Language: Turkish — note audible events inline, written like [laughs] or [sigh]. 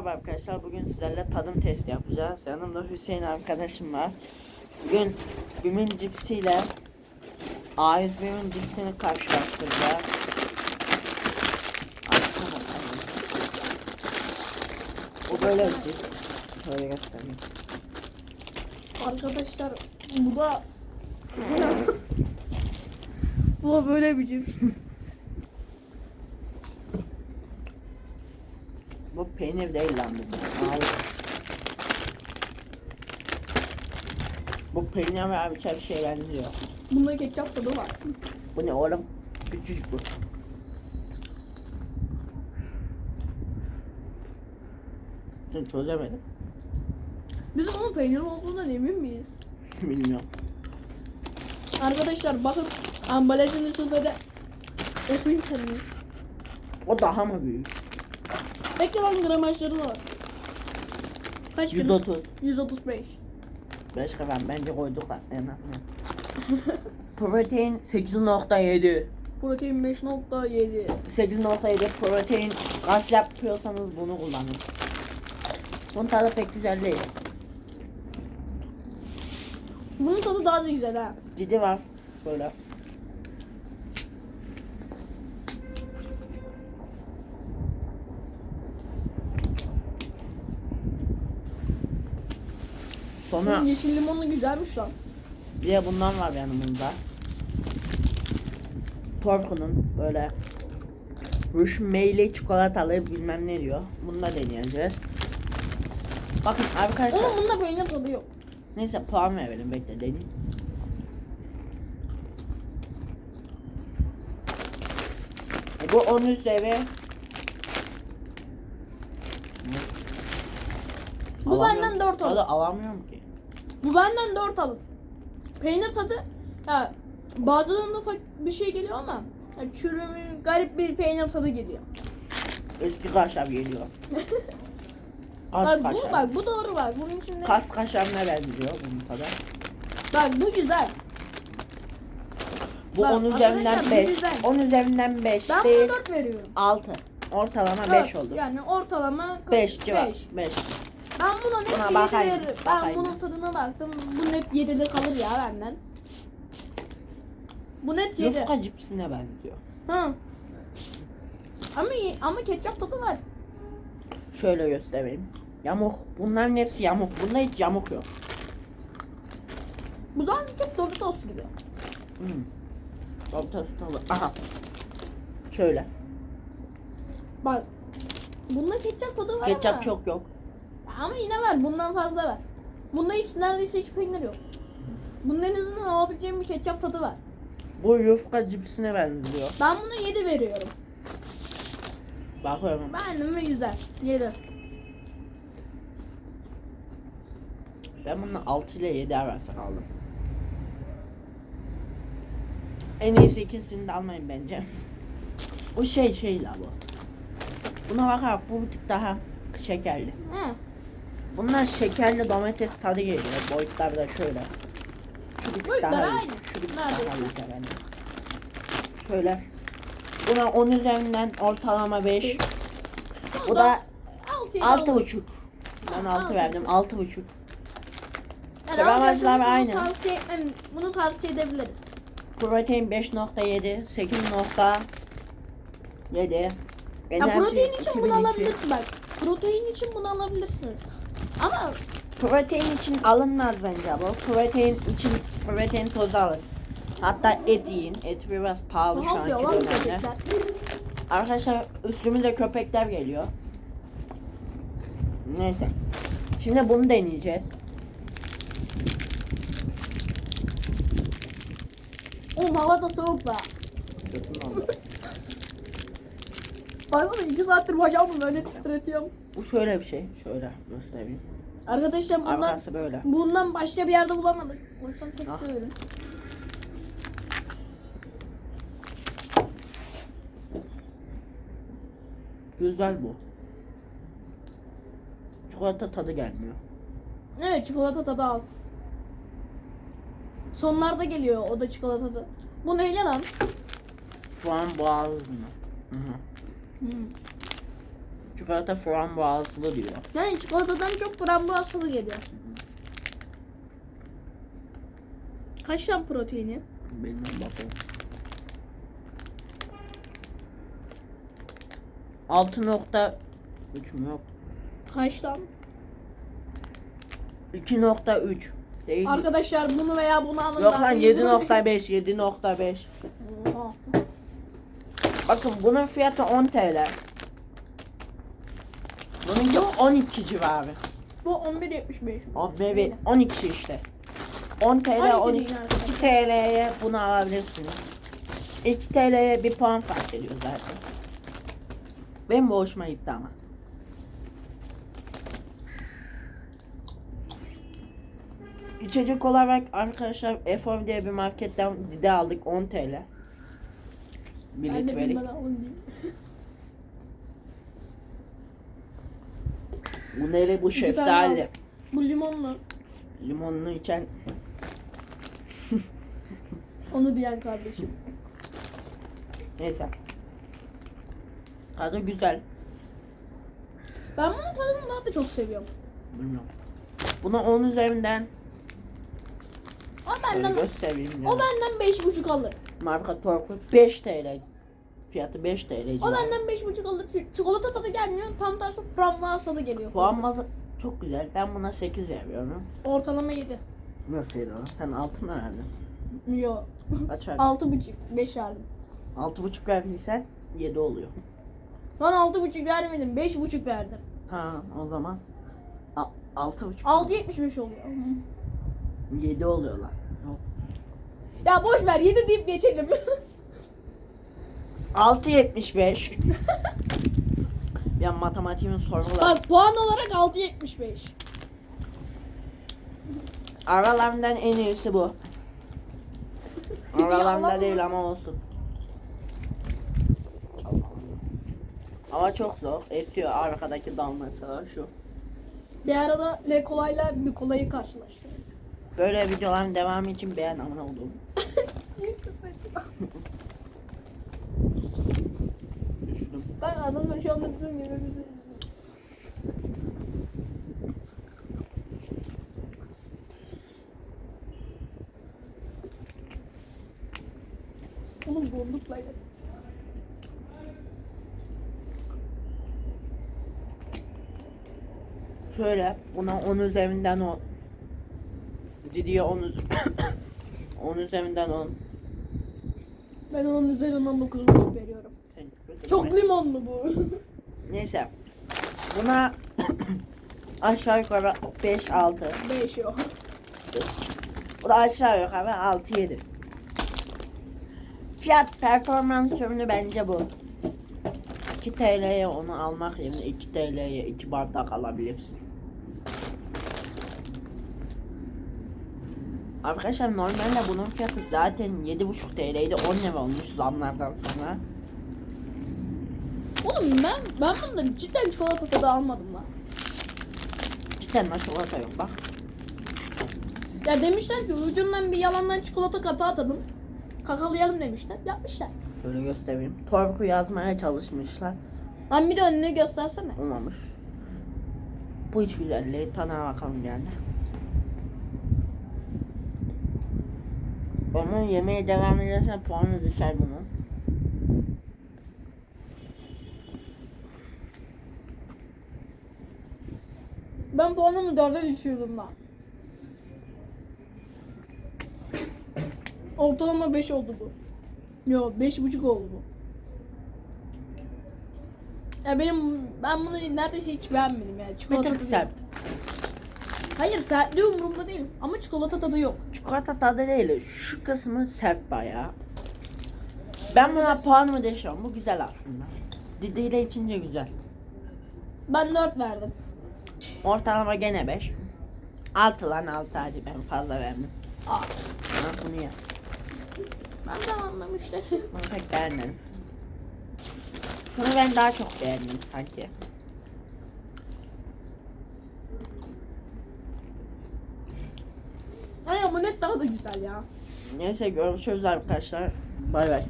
Merhaba arkadaşlar. Bugün sizlerle tadım testi yapacağız. Yanımda Hüseyin arkadaşım var. Bugün Bim'in cipsiyle A101'in cipsini karşılaştıracağız. O böyle bir cips. Şöyle göstereyim. Arkadaşlar bu da bu da böyle bir cips. Peynir değil lan bu. Hayır. Bu peynir ve abi bir şeye benziyor. Bunda ketçap tadı var. Bu ne oğlum? Küçücük bu. Ben çözemedim. Biz onun peynir olduğundan emin miyiz? [laughs] Bilmiyorum. Arkadaşlar bakın ambalajın üstünde de okuyun kendiniz. O daha mı büyük? Bekle lan gramajları var. Kaç gram? 130. 135. Başka ben bence koyduk lan en. [laughs] Protein 8.7. Protein 5.7. 8.7 protein gaz yapıyorsanız bunu kullanın. Bunun tadı pek güzel değil. Bunun tadı daha da güzel ha. Didi var. Şöyle. Sonra Bunun yeşil limonlu güzelmiş lan. bir de bundan var yanımızda. Torku'nun böyle rüşmeyli çikolatalı bilmem ne diyor. Bunu da deneyeceğiz. Bakın arkadaşlar. Ama bunda peynir tadı yok. Neyse puan verelim bekle deneyim. E, bu 10 üzeri. Bu Alamıyorum benden ki. dört alın. Tadı alamıyorum ki. Bu benden 4 alın. Peynir tadı ya bazılarında ufak bir şey geliyor ama ya çürümü garip bir peynir tadı geliyor. Eski kaşar geliyor. [laughs] Bak bu kaşar. bak bu doğru bak. Bunun içinde Kas kaşarına benziyor bunun tadı. bak bu güzel. Bu Bak, 10 üzerinden arkadaşlar, bu 5. güzel. 10 üzerinden 5 Ben değil. buna 4 veriyorum. 6. Ortalama Dört. 5 oldu. Yani ortalama 5 civar. beş. 5. Ben buna net Buna 7 bakayım, veririm. Ben bakayım. bunun tadına baktım. Bu net 7'li kalır ya benden. Bu net 7. Yufka cipsine benziyor. Hı. Ama iyi- ama ketçap tadı var. Şöyle göstereyim. Yamuk. Bunların hepsi yamuk. Bunda hiç yamuk yok. Bu daha çok Doritos gibi. Hmm. Orta tutalı. Aha. Şöyle. Bak. Bunda ketçap tadı var Ketçap ama. çok yok. Ama yine var. Bundan fazla var. Bunda hiç neredeyse hiç peynir yok. Bunun en azından alabileceğim bir ketçap tadı var. Bu yufka cipsine benziyor. Ben buna 7 veriyorum. Bakıyorum. Beğendim ve güzel. 7. Ben bunu 6 ile 7 arası kaldım. En iyisi ikisini de almayın bence. Bu şey şey la bu. Buna bakarak bu bir tık daha şekerli. He. Bundan şekerli domates tadı geliyor. Boyutlar da şöyle. Şu bir tık Boyutlar daha iyi. aynı. Şu bir tık Neredeyse. Şöyle. Buna 10 üzerinden ortalama 5. Bu da 6 altı buçuk. Ben Ha, 6 altı verdim. buçuk. altı buçuk. Bunu aynı. Tavsiye. Bunu tavsiye edebiliriz. Protein 5.7, 8.7. Ya protein için bunu 2002. alabilirsin bak. Protein için bunu alabilirsiniz. Ama Protein için alınmaz bence bu. Protein için protein tozu alın. Hatta et yiyin. Et biraz pahalı şu yapıyor anki lan dönemde. köpekler? Arkadaşlar üstümüze köpekler geliyor. Neyse. Şimdi bunu deneyeceğiz. Oğlum hava da soğuk la. Baksana 2 saattir bacağımı böyle titretiyorum. Bu şöyle bir şey. Şöyle göstereyim. Arkadaşlar bundan Arkası böyle. bundan başka bir yerde bulamadık. O yüzden tek Ah. de ürün. Güzel bu. Çikolata tadı gelmiyor. Evet çikolata tadı az. Sonlarda geliyor o da çikolata tadı. Bu neyle lan? Şu an boğazımda. Hı hı. Hmm. Çikolata frambuazlı diyor. Yani çikolatadan çok frambuaz tadı geliyor. Kaç gram proteini? Bilmem bakalım. 6.3 mü yok? Kaç gram? 2.3 değil. Arkadaşlar bunu veya bunu alın. Yok lan iyi. 7.5 7.5 Oha. Bakın bunun fiyatı 10 TL. Bununki 12 civarı. Bu 11.75. O evet 12 işte. 10 TL 12 12 değil 2 TL'ye bunu alabilirsiniz. 2 TL'ye bir puan fark ediyor zaten. Benim bu hoşuma gitti ama. İçecek olarak arkadaşlar Efor diye bir marketten dide aldık 10 TL. Bir litrelik. [laughs] Bu neli bu şeftali. Bu limonlu. Limonlu içen [laughs] Onu diyen kardeşim. neyse. Tadı güzel. Ben bunun tadını daha da çok seviyorum. Bilmiyorum. Buna 10 üzerinden O benden göstereyim. o benden 5.5 alır. Marka Torku 5 TL. Fiyatı 5 TL. O civarı. benden 5.5 alır. Çünkü Çikolata tadı gelmiyor. Tam tersi frambuaz tadı geliyor. Fuanmazı çok güzel. Ben buna 8 veriyorum. Ortalama 7. Nasıl yedi o? Sen 6 mı verdin? Yo. Kaç verdin? 6.5 5 verdim. 6,5 verdiysen 7 oluyor. Ben 6.5 vermedim. 5.5 verdim. Tamam o zaman 6,5 6.75 oluyor. 7 oluyorlar. Ya boş ver 7 deyip geçelim. [laughs] 6.75 [laughs] Ya matematiğimin soruları Bak puan olarak 6.75. Aralarından en iyisi bu. [laughs] Aralarında değil ama olsun. Hava çok zor. Esiyor arkadaki dal mesela şu. Bir arada Le kolayla bir kolayı karşılaştırdım. Böyle videoların devamı için beğen amına oldum. [laughs] Düştüm. ben adamla şu anda bütün yemeğimizi Oğlum dondukla evet. Şöyle buna 10 üzerinden 10. Didiye 10 üz- [coughs] 10 üzerinden 10. Ben onun üzerinden 9.5 veriyorum. Çok limonlu bu. Neyse. Buna [coughs] aşağı yukarı 5 6. 5 yok. Bu da aşağı yukarı 6-7. Fiyat performans ürünü bence bu. 2 TL'ye onu almak yerine 2 TL'ye 2 bardak alabilirsin. Arkadaşlar normalde bunun fiyatı zaten 7,5 TL'ydi 10 lira olmuş zamlardan sonra. Oğlum ben ben bunda cidden çikolata tadı almadım lan. Cidden çikolata yok bak. Ya demişler ki ucundan bir yalandan çikolata katı atalım. Kakalayalım demişler. Yapmışlar. Şöyle göstereyim. Torku yazmaya çalışmışlar. Lan bir de önüne göstersene. Olmamış. Bu hiç güzelliği tadına bakalım yani. Onu yemeye devam edersen puanı düşer bunun. Ben puanımı dörde düşürdüm lan. Ortalama 5 oldu bu. Yo beş buçuk oldu bu. Ya benim ben bunu neredeyse hiç beğenmedim yani. Bir Çikolata tık tadı sert. yok. Hayır sertliği umurumda değil ama çikolata tadı yok. Çikolata tadı değil. Şu kısmı sert bayağı. Ben buna puanımı değişiyorum. Bu güzel aslında. Didi ile içince güzel. Ben 4 verdim. Ortalama gene 5. 6 lan 6 hadi ben fazla vermem. Aa, Ben bunu ya. ben de anlamıştım. [laughs] Bunu pek beğenmedim. Şunu ben daha çok beğendim sanki. Ay bu net daha da güzel ya. Neyse görüşürüz arkadaşlar. Bay bay.